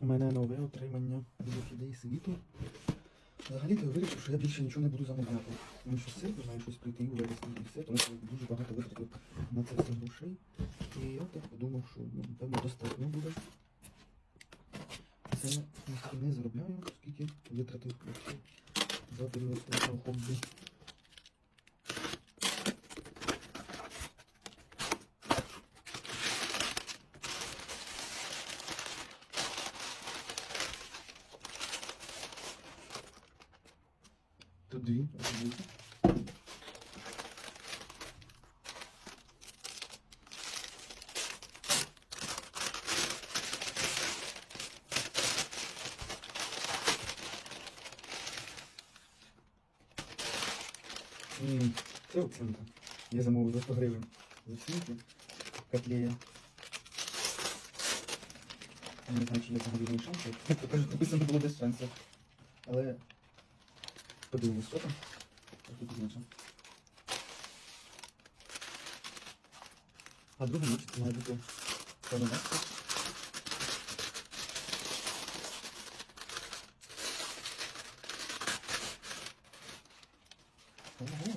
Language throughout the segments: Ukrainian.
У мене нове отримання від орхідеї світу. Взагалі-то я вирішив, що я більше нічого не буду замовляти. Тому що серпень має щось прийти у вересні і все, тому що дуже багато витратив на це все грошей. І я так подумав, що ну, певно достатньо буде. Це я не заробляю, скільки витратив за період свого хобі. Тут дві, Це оцінка. Я замовив за 100 гривень з. Котлея. Я не знаю, чи є взагалі в неї шанси. Як кажуть, написано було без шансів. Але подивимось, що там. А друга ніч має бути полонецька. Ого.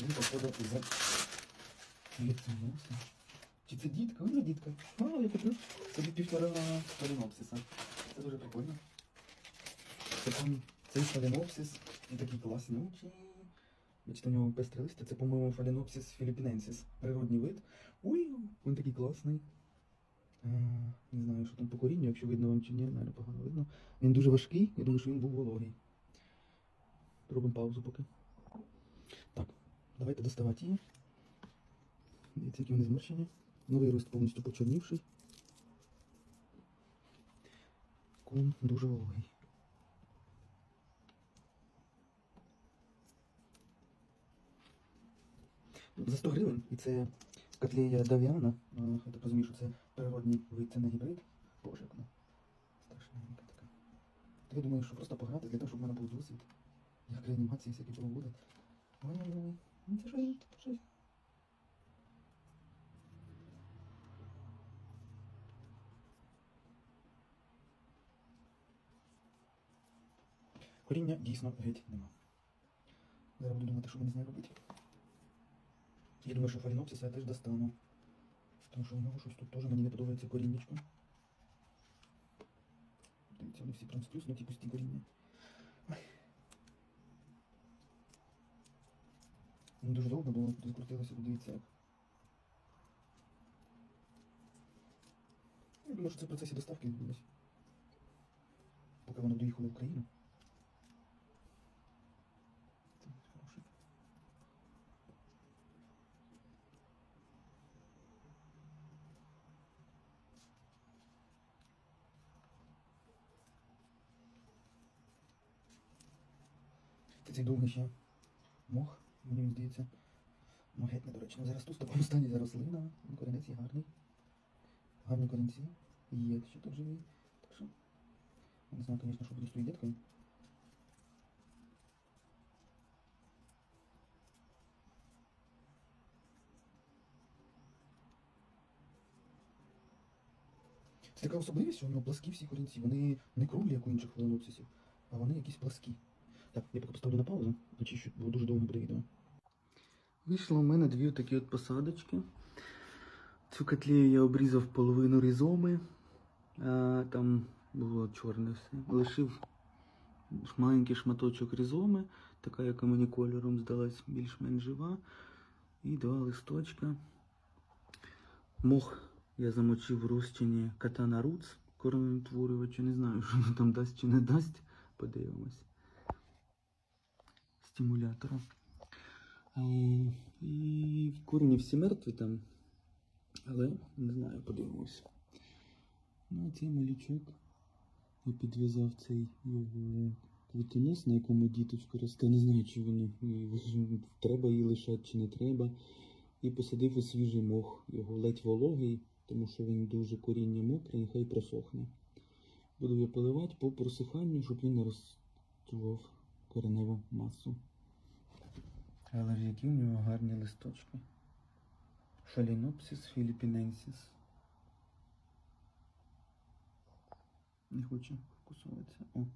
Він походу за ліцензія. Чи це дітка? Вона дітка. А, я купив собі півтора фаленопсиса. Це дуже прикольно. Це там цей фаленопсис, він такий класнючий. Бачите, у нього пестре листя. Це, по-моєму, фаленопсис філіппіненсис. Природній вид. Ой, він такий класний. Е, Не знаю, що там по корінню, якщо видно вам чи ні, навіть погано видно. Він дуже важкий, я думаю, що він був вологий. Робимо паузу поки. Так, давайте доставати її. Дивіться, які вони зморщені. Новий рост повністю почорнівший. Кун дуже вологий. За 100 гривень, і це котлея Давіана. А, Я так розумію, що це природній вид, це не гібрид. Боже, як вона страшненька така. То я думаю, що просто пограти для того, щоб в мене був досвід. Як реанімації всякі проводить. Ой-ой-ой, ну це щось, щось. Коріння дійсно геть нема. Зараз буду думати, що мені з нею робити. Я думаю, що фалінопсиса я теж достану. Тому що у нього щось тут теж мені не подобається коріннячко. Дивіться, вони всі прям сплюснуті пусті коріння. Ой. Ну, дуже довго було, розкрутилося, дивіться як. Я думаю, що це в процесі доставки відбулось. Поки воно доїхало в Україну. Це хороший. Це цей довгий ще мох, мені здається. Ну, геть недоречно. Зараз тут в такому стані за рослина. Ну, Корінець є гарний. Гарні корінці. Є ще тут живий. Так що. я Не знаю, звісно, що буде з тою діткою. Це така особливість, що у нього пласкі всі корінці. Вони не круглі, як у інших фаленопсисів, а вони якісь пласкі. Так, я поки поставлю на паузу, очищу, бо дуже довго буде відео. Вийшло у мене дві такі от посадочки. Цю котлею я обрізав половину різоми, а там було чорне все. Лишив маленький шматочок різоми, така, яка мені кольором здалась більш-менш жива. І два листочка. Мох я замочив в розчині катана Roots, коренотворювача. Не знаю, що воно там дасть чи не дасть. Подивимось. Стимулятора. Е, І корені всі мертві там. Але не знаю, подивимось. Ну, цей малючок я підв'язав цей його квітонос, на якому діточка росте. Не знаю, чи воно е, треба її лишати, чи не треба. І посадив у свіжий мох. Його ледь вологий, тому що він дуже коріння мокре, нехай просохне. Буду його поливати по просиханню, щоб він не розчував кореневу масу. Але ж які в нього гарні листочки. Шалінопсіс філіпіненсіс. Не хоче вкусуватися. О.